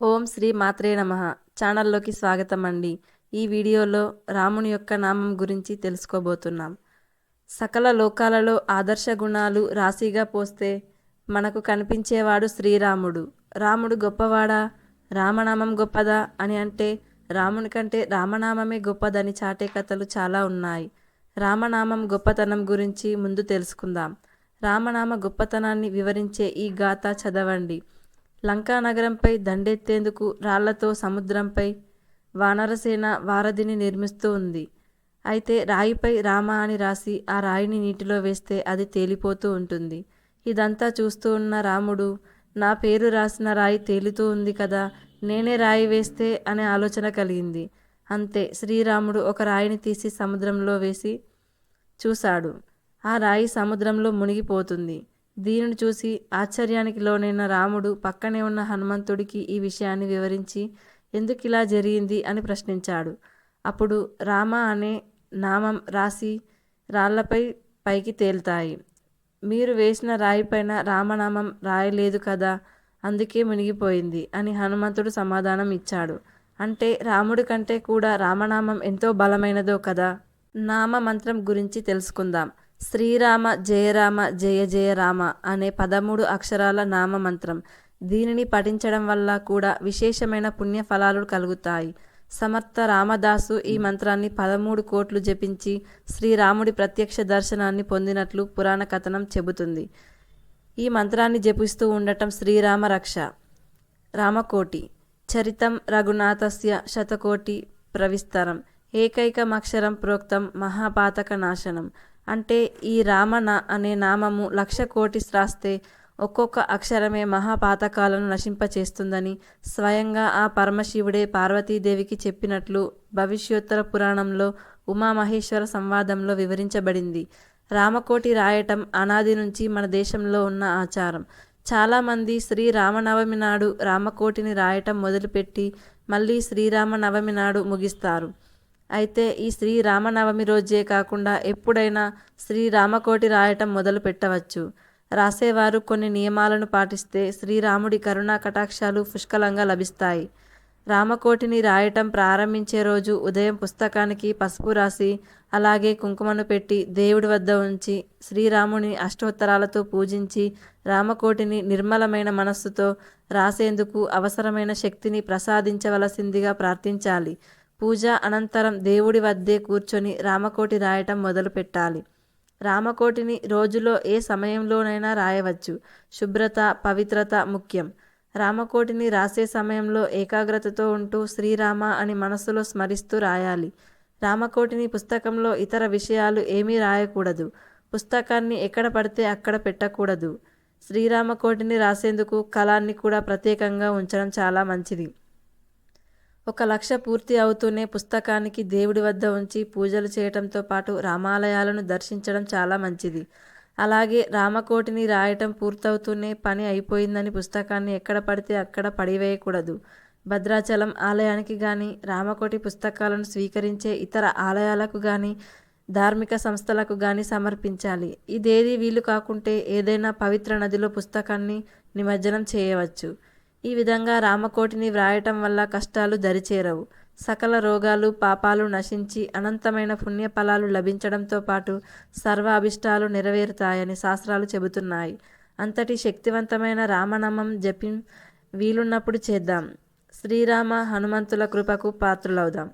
ఓం శ్రీ మాత్రే నమ. ఛానల్లోకి స్వాగతం అండి ఈ వీడియోలో రాముని యొక్క నామం గురించి తెలుసుకోబోతున్నాం. సకల లోకాలలో ఆదర్శ గుణాలు రాశిగా పోస్తే మనకు కనిపించేవాడు శ్రీరాముడు. రాముడు గొప్పవాడా? రామనామం గొప్పదా అని అంటే రాముని కంటే రామనామమే గొప్పదని చాటే కథలు చాలా ఉన్నాయి. రామనామం గొప్పతనం గురించి ముందు తెలుసుకుందాం. రామనామ గొప్పతనాన్ని వివరించే ఈ గాథ చదవండి. లంకా నగరంపై దండెత్తేందుకు రాళ్ళతో సముద్రంపై వానరసేన వారధిని నిర్మిస్తూ ఉంది. అయితే రాయిపై రామ అని రాసి ఆ రాయిని నీటిలో వేస్తే అది తేలిపోతూ ఉంటుంది. ఇదంతా చూస్తూ ఉన్న రాముడు నా పేరు రాసిన రాయి తేలుతూ ఉంది కదా నేనే రాయి వేస్తే అనే ఆలోచన కలిగింది. అంతే శ్రీరాముడు ఒక రాయిని తీసి సముద్రంలో వేసి చూశాడు. ఆ రాయి సముద్రంలో మునిగిపోతుంది. దీనిని చూసి ఆశ్చర్యానికి లోనైన రాముడు పక్కనే ఉన్న హనుమంతుడికి ఈ విషయాన్ని వివరించి ఎందుకు ఇలా జరిగింది? అని ప్రశ్నించాడు. అప్పుడు రామ అనే నామం రాసి రాళ్ళపై పైకి తేలుతాయి. మీరు వేసిన రాయిపైన రామనామం రాయలేదు కదా అందుకే మునిగిపోయింది అని హనుమంతుడు సమాధానం ఇచ్చాడు. అంటే రాముడి కంటే కూడా రామనామం ఎంతో బలమైనదో కదా? నామ మంత్రం గురించి తెలుసుకుందాం. శ్రీరామ జయరామ జయ జయరామ అనే పదమూడు అక్షరాల నామ మంత్రం దీనిని పఠించడం వల్ల కూడా విశేషమైన పుణ్య ఫలాలు కలుగుతాయి. సమర్థ రామదాసు ఈ మంత్రాన్ని పదమూడు కోట్లు జపించి శ్రీరాముడి ప్రత్యక్ష దర్శనాన్ని పొందినట్లు పురాణ కథనం చెబుతుంది. ఈ మంత్రాన్ని జపిస్తూ ఉండటం శ్రీరామ రక్ష. రామకోటి. చరితం రఘునాథస్య శతకోటి ప్రవిస్తరం. ఏకైకమక్షరం ప్రోక్తం మహాపాతక నాశనం అంటే ఈ రామన అనే నామము లక్ష కోటి శ్రాస్తే ఒక్కొక్క అక్షరమే మహాపాతకాలను నశింపచేస్తుందని స్వయంగా ఆ పరమశివుడే పార్వతీదేవికి చెప్పినట్లు భవిష్యోత్తర పురాణంలో ఉమామహేశ్వర సంవాదంలో వివరించబడింది. రామకోటి రాయటం అనాది నుంచి మన దేశంలో ఉన్న ఆచారం. చాలామంది శ్రీరామనవమి నాడు రామకోటిని రాయటం మొదలుపెట్టి మళ్ళీ శ్రీరామనవమి నాడు ముగిస్తారు. అయితే ఈ శ్రీరామనవమి రోజే కాకుండా ఎప్పుడైనా శ్రీరామకోటి రాయటం మొదలు పెట్టవచ్చు. రాసేవారు కొన్ని నియమాలను పాటిస్తే శ్రీరాముడి కరుణా కటాక్షాలు పుష్కలంగా లభిస్తాయి. రామకోటిని రాయటం ప్రారంభించే రోజు ఉదయం పుస్తకానికి పసుపు రాసి అలాగే కుంకుమను పెట్టి దేవుడి వద్ద ఉంచి శ్రీరాముని అష్టోత్తరాలతో పూజించి రామకోటిని నిర్మలమైన మనస్సుతో రాసేందుకు అవసరమైన శక్తిని ప్రసాదించవలసిందిగా ప్రార్థించాలి. పూజ అనంతరం దేవుడి వద్దే కూర్చొని రామకోటి రాయటం మొదలు పెట్టాలి రామకోటిని రోజులో ఏ సమయంలోనైనా రాయవచ్చు. శుభ్రత పవిత్రత ముఖ్యం. రామకోటిని రాసే సమయంలో ఏకాగ్రతతో ఉంటూ శ్రీరామ అని మనసులో స్మరిస్తూ రాయాలి. రామకోటిని పుస్తకంలో ఇతర విషయాలు ఏమీ రాయకూడదు. పుస్తకాన్ని ఎక్కడ పడితే అక్కడ పెట్టకూడదు. శ్రీరామకోటిని రాసేందుకు కళాన్ని కూడా ప్రత్యేకంగా ఉంచడం చాలా మంచిది. ఒక లక్ష పూర్తి అవుతూనే పుస్తకానికి దేవుడి వద్ద ఉంచి పూజలు చేయటంతో పాటు రామాలయాలను దర్శించడం చాలా మంచిది. అలాగే రామకోటిని రాయటం పూర్తవుతూనే పని అయిపోయిందని పుస్తకాన్ని ఎక్కడ పడితే అక్కడ పడివేయకూడదు. భద్రాచలం ఆలయానికి కానీ రామకోటి పుస్తకాలను స్వీకరించే ఇతర ఆలయాలకు కానీ ధార్మిక సంస్థలకు కానీ సమర్పించాలి. ఇదేది వీలు కాకుంటే ఏదైనా పవిత్ర నదిలో పుస్తకాన్ని నిమజ్జనం చేయవచ్చు. ఈ విధంగా రామకోటిని వ్రాయటం వల్ల కష్టాలు దరిచేరవు. సకల రోగాలు పాపాలు నశించి అనంతమైన పుణ్యఫలాలు లభించడంతో పాటు సర్వ అభిష్టాలు నెరవేరుతాయని శాస్త్రాలు చెబుతున్నాయి. అంతటి శక్తివంతమైన రామనామం జపిం వీలున్నప్పుడు చేద్దాం. శ్రీరామ హనుమంతుల కృపకు పాత్రులవుదాం.